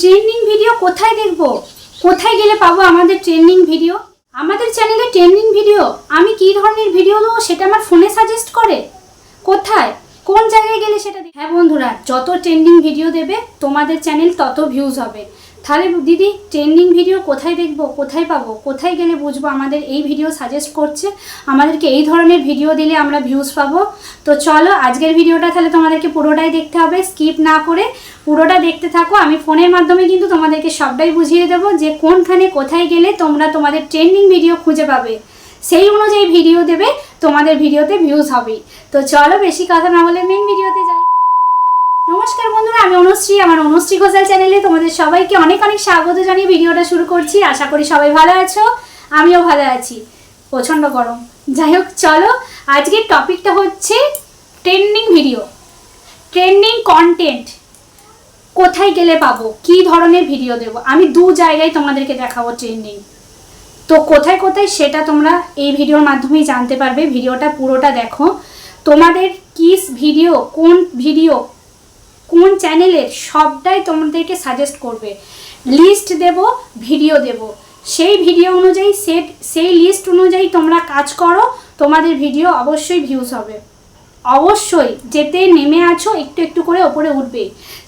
Trending video কোথায় দেখব? কোথায় গেলে পাবো আমাদের ট্রেন্ডিং ভিডিও আমাদের চ্যানেলে ট্রেন্ডিং ভিডিও আমি কি ধরনের ভিডিও দেবো সেটা আমার ফোনে সাজেস্ট করে? কোথায়? কোন জায়গায় গেলে সেটা হ্যাঁ বন্ধুরা, যত ট্রেন্ডিং ভিডিও দেবে, তোমাদের চ্যানেল তত ভিউজ হবে। তাহলে দিদি ট্রেন্ডিং ভিডিও কোথায় দেখব, কোথায় পাবো, কোথায় গেলে বুঝব? আমাদের এই ভিডিও সাজেস্ট করছে। আমাদেরকে এই ধরনের ভিডিও দিলে আমরা ভিউজ পাবো। তো চলো, আজকের ভিডিওটা তাহলে তোমাদেরকে পুরোটাই দেখতে হবে। স্কিপ না করে পুরোটা দেখতে থাকো। আমি ফোনের মাধ্যমে কিন্তু তোমাদেরকে সবটাই বুঝিয়ে দেবো যে কোনখানে কোথায় গেলে তোমরা তোমাদের ট্রেন্ডিং ভিডিও খুঁজে পাবে। সেই অনুযায়ী ভিডিও দেবে, তোমাদের ভিডিওতে ভিউজ হবেই তো চলো, বেশি কথা না বলে মেন ভিডিওতে যাই। নমস্কার বন্ধুরা, আমি অনুশ্রী, আমার অনুশ্রী ঘোষাল চ্যানেলে তোমাদের সবাইকে অনেক অনেক স্বাগত জানিয়ে ভিডিওটা শুরু করছি। আশা করি সবাই ভালো আছো, আমিও ভালো আছি। প্রচণ্ড গরম। যাই হোক, চলো, আজকের টপিকটা হচ্ছে ট্রেন্ডিং ভিডিও। ট্রেন্ডিং কন্টেন্ট কোথায় গেলে পাবো? কী ধরনের ভিডিও দেবো? আমি দু জায়গায় তোমাদেরকে দেখাবো ট্রেন্ডিং। তো কোথায় কোথায় সেটা তোমরা এই ভিডিওর মাধ্যমেই জানতে পারবে। ভিডিওটা পুরোটা দেখো। তোমাদের কিস ভিডিও, কোন ভিডিও কোন চ্যানেলের সবটাই তোমাদেরকে সাজেস্ট করবে। লিস্ট দেব ভিডিও দেব। সেই ভিডিও অনুযায়ী সেট সেই লিস্ট অনুযায়ী তোমরা কাজ করো, তোমাদের ভিডিও অবশ্যই ভিউজ হবে। অবশ্যই যেতে নেমে আছো, একটু একটু করে ওপরে উঠবে।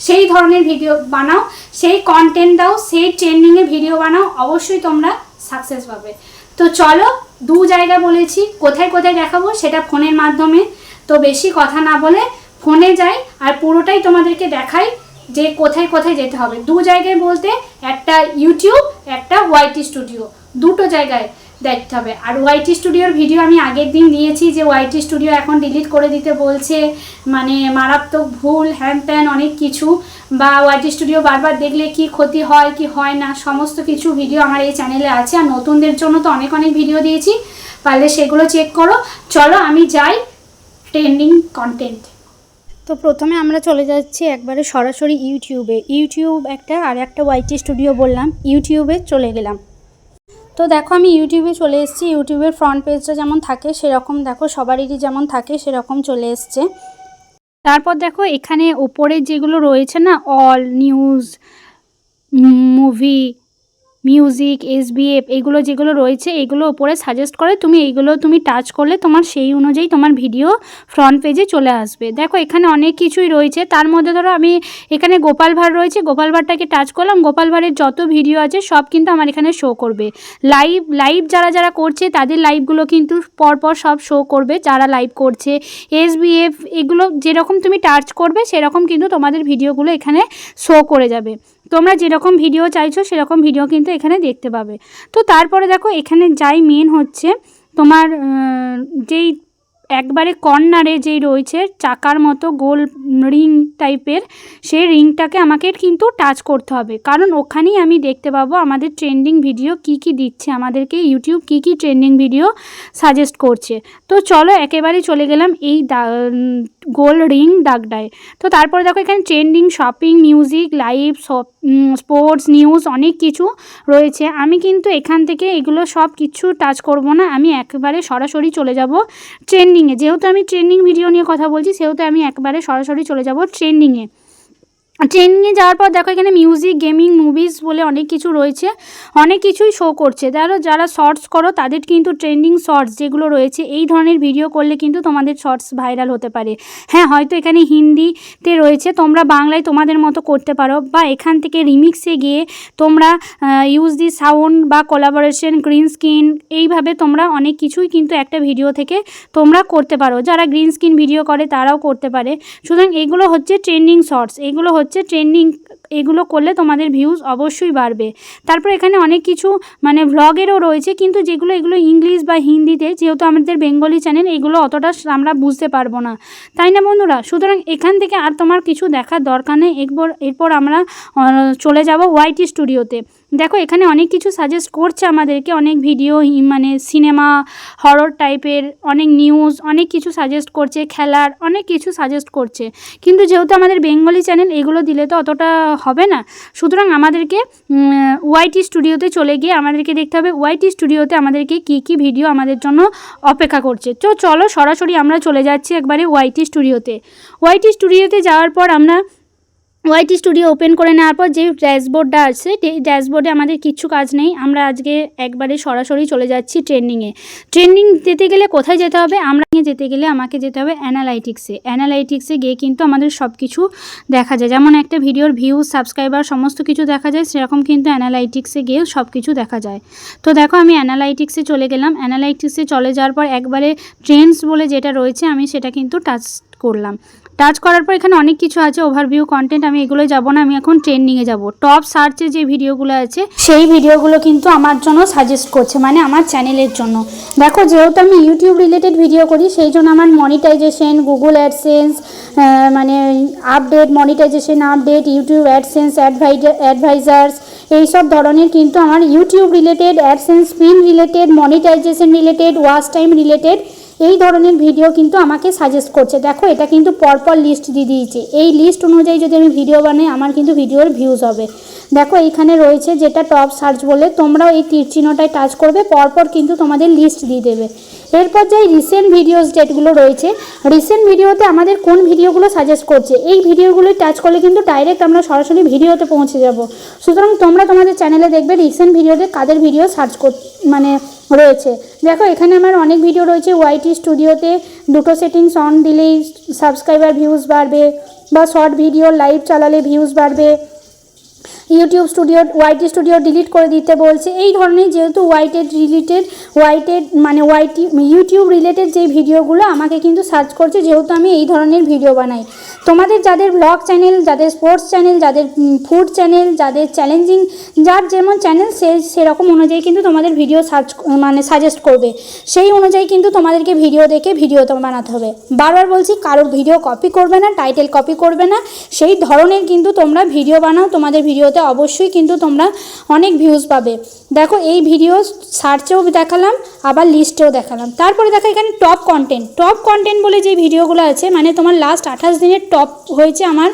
সেই ধরনের ভিডিও বানাও, সেই কন্টেন্ট দাও, সেই ট্রেন্ডিংয়ে ভিডিও বানাও, অবশ্যই তোমরা সাকসেস পাবে। তো চলো, দু জায়গা বলেছি, কোথায় কোথায় দেখাবো সেটা ফোনের মাধ্যমে। তো বেশি কথা না বলে ফোনে যাই আর পুরোটাই তোমাদেরকে দেখাই যে কোথায় কোথায় যেতে হবে। দু জায়গায় বলতে একটা ইউটিউব, একটা ওয়াইটি স্টুডিও। দুটো জায়গায় দেখতে হবে। আর ওয়াইটি স্টুডিওর ভিডিও আমি আগের দিন দিয়েছি যে ওয়াইটি স্টুডিও এখন ডিলিট করে দিতে বলছে। মানে মারাত্মক ভুল, হ্যান ত্যান অনেক কিছু। বা ওয়াইটি স্টুডিও বারবার দেখলে কি ক্ষতি হয়, কি হয় না, সমস্ত কিছু ভিডিও আমার এই চ্যানেলে আছে। আর নতুনদের জন্য তো অনেক অনেক ভিডিও দিয়েছি। পারলে সেগুলো চেক করো। চলো আমি যাই ট্রেন্ডিং কন্টেন্ট তো প্রথমে আমরা চলে যাচ্ছি একবারে সরাসরি ইউটিউবে। ইউটিউব একটা আর একটা ওয়াইটি স্টুডিও বললাম, ইউটিউবে চলে গেলাম। তো দেখো আমি ইউটিউবে চলে এসেছি, ইউটিউবের ফ্রন্ট পেজটা যেমন থাকে সেরকম দেখো, সবারই যেমন থাকে সেরকম চলে এসছে। তারপর দেখো এখানে ওপরে যেগুলো রয়েছে না all news movie music SBF এগুলো যেগুলো রয়েছে, এগুলো ওপরে সাজেস্ট করে, তুমি এইগুলো তুমি টাচ করলে তোমার সেই অনুযায়ী তোমার ভিডিও ফ্রন্ট পেজে চলে আসবে। দেখো, এখানে অনেক কিছুই রয়েছে। তার মধ্যে ধরো, আমি এখানে গোপাল ভাঁড় রয়েছে, গোপাল ভাঁড়টাকে টাচ করলাম। গোপাল ভাঁড়ের যত ভিডিও আছে, সব কিন্তু আমার এখানে শো করবে। লাইভ লাইভ যারা যারা করছে, তাদের লাইভগুলো কিন্তু পরপর সব শো করবে, যারা লাইভ করছে। এসবিএফ এগুলো যেরকম তুমি টাচ করবে, সেরকম কিন্তু তোমাদের ভিডিওগুলো এখানে শো করে যাবে। তোমরা যেরকম ভিডিও চাইছো, সেরকম ভিডিও কিন্তু এখানে দেখতে পাবে। তো তারপরে দেখো, এখানে যাই মেন হচ্ছে, তোমার যেই একবারে কর্নারে যেই রয়েছে, চাকার মতো গোল রিং টাইপের সেই রিংটাকে আমাকে কিন্তু টাচ করতে হবে। কারণ ওখানেই আমি দেখতে পাবো আমাদের ট্রেন্ডিং ভিডিও কি কি দিচ্ছে, আমাদেরকে ইউটিউব কি কি ট্রেন্ডিং ভিডিও সাজেস্ট করছে। তো চলো একেবারে চলে গেলাম এই গোল রিং দাগটায় তো তারপরে দেখো, এখানে trending shopping music live sports news অনেক কিছু রয়েছে। আমি কিন্তু এখান থেকে এগুলো সব কিছু টাচ করব না। আমি একবারে সরাসরি চলে যাব ট্রেন্ডিংয়ে যেহেতু আমি ট্রেন্ডিং ভিডিও নিয়ে কথা বলছি, সেহেতু আমি একবারে সরাসরি চলে যাব ট্রেন্ডিংয়ে ট্রেনিংয়ে যাওয়ার পর দেখো এখানে মিউজিক গেমিং মুভিজ বলে অনেক কিছু রয়েছে। অনেক কিছুই শো করছে। যারা যারা শর্টস করো, তাদের কিন্তু ট্রেন্ডিং শর্টস যেগুলো রয়েছে, এই ধরনের ভিডিও করলে কিন্তু তোমাদের শর্টস ভাইরাল হতে পারে। হ্যাঁ হয়তো এখানে হিন্দিতে রয়েছে, তোমরা বাংলায় তোমাদের মতো করতে পারো বা এখান থেকে রিমিক্সে গিয়ে তোমরা ইউজ দি সাউন্ড বা কোলাবোরেশন গ্রিন স্ক্রিন এইভাবে তোমরা অনেক কিছুই কিন্তু একটা ভিডিও থেকে তোমরা করতে পারো। যারা গ্রিন স্ক্রিন ভিডিও করে, তারাও করতে পারে। সুতরাং এগুলো হচ্ছে ট্রেন্ডিং শর্টস এগুলো হচ্ছে ট্রেন্ডিং এগুলো করলে তোমাদের ভিউজ অবশ্যই বাড়বে। তারপর এখানে অনেক কিছু মানে ভ্লগেরও রয়েছে, কিন্তু যেগুলো, এগুলো ইংলিশ বা হিন্দিতে যেহেতু আমাদের বেঙ্গলি চ্যানেল এগুলো অতটা আমরা বুঝতে পারব না। তাই না বন্ধুরা? সুতরাং এখান থেকে আর তোমার কিছু দেখার দরকার নেই। এরপর এরপর আমরা চলে যাব ওয়াইটি স্টুডিওতে দেখো, এখানে অনেক কিছু সাজেস্ট করছে আমাদেরকে, অনেক ভিডিও মানে সিনেমা হরর টাইপের অনেক নিউজ অনেক কিছু সাজেস্ট করছে, খেলার, অনেক কিছু সাজেস্ট করছে। কিন্তু যেহেতু আমাদের বেঙ্গলি চ্যানেল এগুলো দিলে তো অতটা হবে না। সুতরাং আমাদেরকে ওয়াইটি স্টুডিওতে চলে গিয়ে আমাদেরকে দেখতে হবে ওয়াইটি স্টুডিওতে আমাদেরকে কি কি ভিডিও আমাদের জন্য অপেক্ষা করছে। তো চলো সরাসরি আমরা চলে যাচ্ছি একবারে ওয়াইটি স্টুডিওতে ওয়াইটি স্টুডিওতে যাওয়ার পর আমরা ওয়াইটি স্টুডিও ওপেন করে নেওয়ার পর যে ড্যাশবোর্ডটা আছে ড্যাশবোর্ডে আমাদের কিচ্ছু কাজ নেই। আমরা আজকে একবারে সরাসরি চলে যাচ্ছি ট্রেন্ডিংয়ে ট্রেন্ডিং যেতে গেলে কোথায় যেতে হবে? আমরা যেতে গেলে আমাকে যেতে হবে অ্যানালাইটিক্সে অ্যানালাইটিক্সে গিয়ে কিন্তু আমাদের সব কিছু দেখা যায়। যেমন একটা ভিডিওর ভিউ সাবস্ক্রাইবার সমস্ত কিছু দেখা যায়, সেরকম কিন্তু অ্যানালাইটিক্সে গিয়ে সব কিছু দেখা যায়। তো দেখো, আমি অ্যানালাইটিক্সে চলে গেলাম। অ্যানালাইটিক্সে চলে যাওয়ার পর একবারে ট্রেন্ডস বলে যেটা রয়েছে, আমি সেটা কিন্তু টাচ করলাম। টাচ করার পর এখানে অনেক কিছু আছে ওভারভিউ কন্টেন্ট আমি এগুলো যাব না, আমি এখন ট্রেন্ডিংয়ে যাব। টপ সার্চে যে ভিডিওগুলো আছে, সেই ভিডিওগুলো কিন্তু আমার জন্য সাজেস্ট করছে মানে আমার চ্যানেলের জন্য। দেখো, যেহেতু আমি ইউটিউব রিলেটেড ভিডিও করি, সেই জন্য আমার মনিটাইজেশন গুগল অ্যাডসেন্স মানে update monetization update YouTube AdSense advisers এইসব ধরনের কিন্তু আমার YouTube related AdSense spin related monetization related watch time related এই ধরনের ভিডিও কিন্তু আমাকে সাজেস্ট করছে। দেখো, এটা কিন্তু পরপর লিস্ট দিয়ে দিয়েছে। এই লিস্ট অনুযায়ী যদি আমি ভিডিও বানাই, আমার কিন্তু ভিডিওর ভিউজ হবে। দেখো, এইখানে রয়েছে যেটা টপ সার্চ বলে। তোমরাও এই তীর চিহ্নটায় টাচ করবে, পরপর কিন্তু তোমাদের লিস্ট দিয়ে দেবে। এরপর যে রিসেন্ট ভিডিওস ডেটগুলো রয়েছে রিসেন্ট ভিডিওতে আমাদের কোন ভিডিওগুলো সাজেস্ট করছে, এই ভিডিওগুলোই টাচ করলে কিন্তু ডাইরেক্ট আমরা সরাসরি ভিডিওতে পৌঁছে যাব। সুতরাং তোমরা তোমাদের চ্যানেলে দেখবে রিসেন্ট ভিডিওতে কাদের ভিডিও সার্চ কর মানে রয়েছে। দেখো, এখানে আমার অনেক ভিডিও রয়েছে ওয়াইটি স্টুডিওতে দুটো সেটিংস অন দিলেই সাবস্ক্রাইবার ভিউজ বাড়বে, বা শর্ট ভিডিও লাইভ চালালে ভিউজ বাড়বে। YouTube studio YT studio delete করে দিতে বলছে। এই ধরনের যেহেতু ওয়াইটেড রিলেটেড ওয়াইটেড মানে ওয়াইটি ইউটিউব রিলেটেড যে ভিডিওগুলো, আমাকে কিন্তু সার্চ করছে, যেহেতু আমি এই ধরনের ভিডিও বানাই। তোমাদের যাদের ব্লগ চ্যানেল যাদের স্পোর্টস চ্যানেল যাদের ফুড চ্যানেল যাদের চ্যালেঞ্জিং যার যেমন চ্যানেল সে সেরকম অনুযায়ী কিন্তু তোমাদের ভিডিও সার্চ মানে সাজেস্ট করবে। সেই অনুযায়ী কিন্তু তোমাদেরকে ভিডিও দেখে ভিডিও বানাতে হবে। বারবার বলছি, কারোর ভিডিও কপি করবে না টাইটেল কপি করবে না। সেই ধরনের কিন্তু তোমরা ভিডিও বানাও, তোমাদের ভিডিওতে অবশ্যই কিন্তু তোমরা অনেক ভিউজ পাবে। দেখো, এই ভিডিও সার্চেও দেখালাম, আবার লিস্টেও দেখালাম। তারপরে দেখো, এখানে টপ কন্টেন্ট টপ কন্টেন্ট বলে যে ভিডিওগুলো আছে মানে তোমার লাস্ট আঠাশ দিনের টপ হয়েছে আমার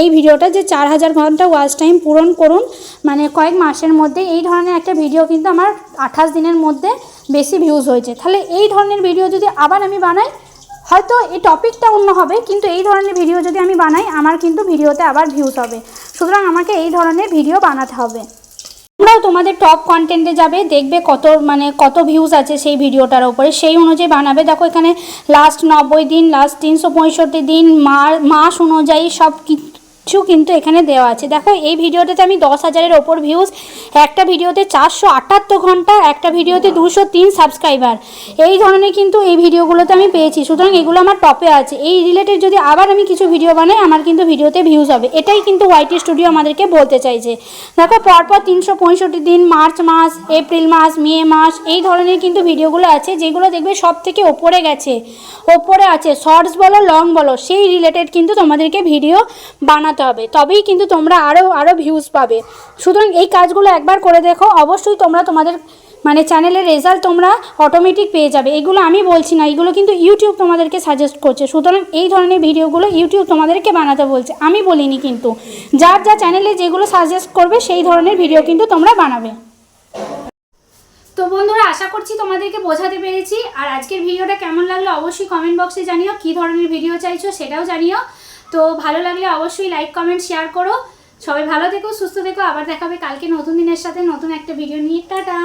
এই ভিডিওটা যে চার হাজার ঘণ্টা ওয়াচ টাইম পূরণ করুন। মানে কয়েক মাসের মধ্যে এই ধরনের একটা ভিডিও কিন্তু আমার আঠাশ দিনের মধ্যে বেশি ভিউজ হয়েছে। তাহলে এই ধরনের ভিডিও যদি আবার আমি বানাই, হয়তো এই টপিকটা অন্য হবে, কিন্তু এই ধরনের ভিডিও যদি আমি বানাই, আমার কিন্তু ভিডিওতে আবার ভিউজ হবে। সুতরাং আমাকে এই ধরনের ভিডিও বানাতে হবে। তোমরাও তোমাদের টপ কন্টেন্টে যাবে, দেখবে কত মানে কত ভিউজ আছে সেই ভিডিওটার উপরে। সেই অনুযায়ী বানাবে। দেখো এখানে লাস্ট নব্বই দিন লাস্ট তিনশো পঁয়ষট্টি দিন, মাস অনুযায়ী সব কিছু কিন্তু এখানে দেওয়া আছে। দেখো, এই ভিডিওটাতে আমি দশ হাজারের ওপর ভিউজ একটা ভিডিওতে চারশো আটাত্তর ঘণ্টা, একটা ভিডিওতে দুশো তিন সাবস্ক্রাইবার এই ধরনের কিন্তু এই ভিডিওগুলোতে আমি পেয়েছি। সুতরাং এগুলো আমার টপে আছে। এই রিলেটেড যদি আবার আমি কিছু ভিডিও বানাই, আমার কিন্তু ভিডিওতে ভিউজ হবে। এটাই কিন্তু ওয়াইটি স্টুডিও আমাদেরকে বলতে চাইছে। দেখো, পরপর তিনশো পঁয়ষট্টি দিন, মার্চ মাস, এপ্রিল মাস, মে মাস, এই ধরনের কিন্তু ভিডিওগুলো আছে, যেগুলো দেখবে সব থেকে ওপরে গেছে। ওপরে আছে শর্টস বলো লং বলো, সেই রিলেটেড কিন্তু তোমাদেরকে ভিডিও বানাতে হবে, তবেই কিন্তু তোমরা আরও আরও ভিউজ পাবে। সুতরাং এই কাজগুলো একবার করে দেখো, অবশ্যই তোমরা তোমাদের মানে চ্যানেলের রেজাল্ট তোমরা অটোমেটিক পেয়ে যাবে। এগুলো আমি বলছি না, এগুলো কিন্তু ইউটিউব তোমাদেরকে সাজেস্ট করছে। সুতরাং এই ধরনের ভিডিওগুলো ইউটিউব তোমাদেরকে বানাতে বলছে। আমি বলিনি কিন্তু, যার যা চ্যানেলে যেগুলো সাজেস্ট করবে, সেই ধরনের ভিডিও কিন্তু তোমরা বানাবে। তো বন্ধুরা, আশা করছি তোমাদেরকে বোঝাতে পেরেছি। আর আজকের ভিডিওটা কেমন লাগল অবশ্যই কমেন্ট বক্সে জানিও, কী ধরনের ভিডিও চাইছো সেটাও জানিও। তো ভালো লাগলে অবশ্যই লাইক কমেন্ট শেয়ার করো। সবাই ভালো থেকো, সুস্থ থেকো। আবার দেখাবে কালকে নতুন দিনের সাথে নতুন একটা ভিডিও নিয়ে। টাটা!